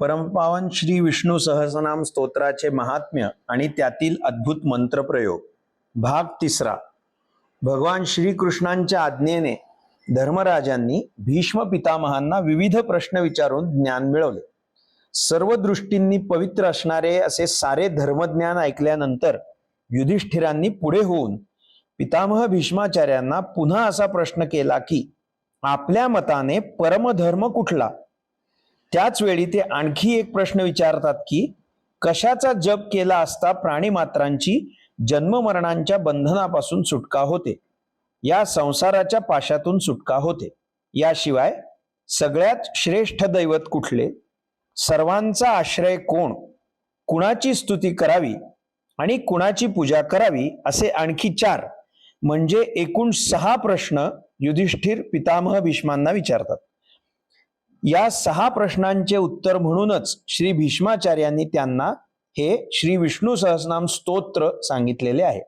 परमपावन श्री विष्णू सहस्रनाम स्तोत्राचे महात्म्य आणि त्यातील अद्भुत मंत्रप्रयोग. भाग तिसरा. भगवान श्रीकृष्णांच्या आज्ञेने धर्मराजांनी भीष्म पितामहांना विविध प्रश्न विचारून ज्ञान मिळवले. सर्व दृष्टींनी पवित्र असणारे असे सारे धर्मज्ञान ऐकल्यानंतर युधिष्ठिरांनी पुढे होऊन पितामह भीष्माचार्यांना पुन्हा असा प्रश्न केला की आपल्या मताने परमधर्म कुठला? त्याच वेळी ते आणखी एक प्रश्न विचारतात की कशाचा जप केला असता प्राणीमात्रांची जन्ममरणांच्या बंधनापासून सुटका होते? या संसाराच्या पाशातून सुटका होते. याशिवाय सगळ्यात श्रेष्ठ दैवत कुठले? सर्वांचा आश्रय कोण? कुणाची स्तुती करावी आणि कुणाची पूजा करावी असे आणखी चार म्हणजे एकूण सहा प्रश्न युधिष्ठिर पितामह भीष्मांना विचारतात. या सहा प्रश्नांचे उत्तर म्हणूनच श्री भीष्माचार्यांनी त्यांना हे श्री विष्णू सहस्रनाम स्तोत्र सांगितलेले आहे.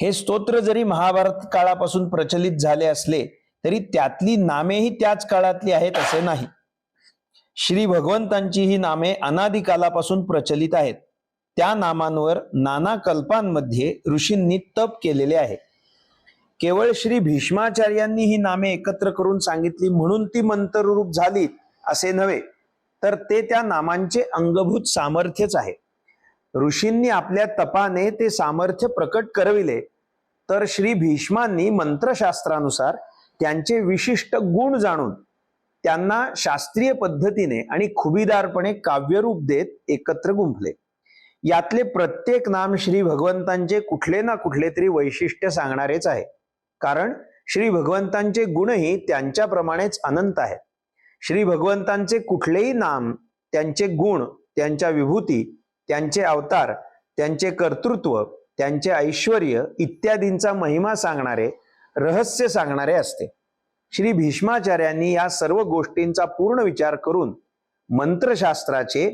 हे स्तोत्र जरी महाभारत काळापासून प्रचलित झाले असले तरी त्यातली नामेही त्याच काळातली आहेत असे नाही. श्री भगवंतांची ही नामे अनादी कालापासून प्रचलित आहेत. त्या नामांवर नाना कल्पांमध्ये ऋषींनी तप केलेले आहे. केवळ श्री भीष्माचार्यांनी ही नामे एकत्र करून सांगितली म्हणून ती मंत्ररूप झाली असे नव्हे तर ते त्या नामांचे अंगभूत सामर्थ्यच आहे. ऋषींनी आपल्या तपाने ते सामर्थ्य प्रकट करविले तर श्री भीष्मांनी मंत्रशास्त्रानुसार त्यांचे विशिष्ट गुण जाणून त्यांना शास्त्रीय पद्धतीने आणि खुबीदारपणे काव्यरूप देत एकत्र गुंफले. यातले प्रत्येक नाम श्री भगवंतांचे कुठले ना कुठले तरी वैशिष्ट्य सांगणारेच आहे. कारण श्री भगवंतांचे गुणही त्यांच्याप्रमाणेच अनंत आहेत. श्री भगवंतांचे कुठलेही नाम त्यांचे गुण त्यांच्या विभूती त्यांचे अवतार त्यांचे कर्तृत्व त्यांचे ऐश्वर इत्यादींचा महिमा सांगणारे रहस्य सांगणारे असते. श्री भीष्माचार्यांनी या सर्व गोष्टींचा पूर्ण विचार करून मंत्रशास्त्राचे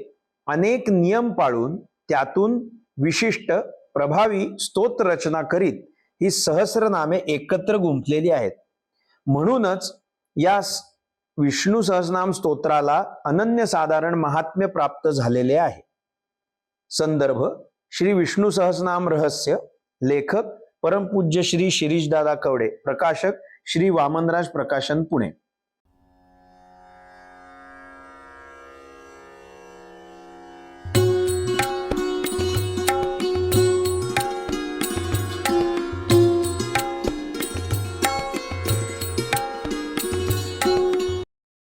अनेक नियम पाळून त्यातून विशिष्ट प्रभावी स्तोत्र रचना करीत ही सहस्रनामे एकत्र गुंफलेली आहेत. म्हणूनच या विष्णू सहस्रनाम स्तोत्राला अनन्यसाधारण महात्म्य प्राप्त झालेले आहे. संदर्भ श्री विष्णू सहस्रनाम रहस्य लेखक परमपूज्य श्री शिरीषदादा कवडे प्रकाशक श्री वामनराज प्रकाशन पुणे.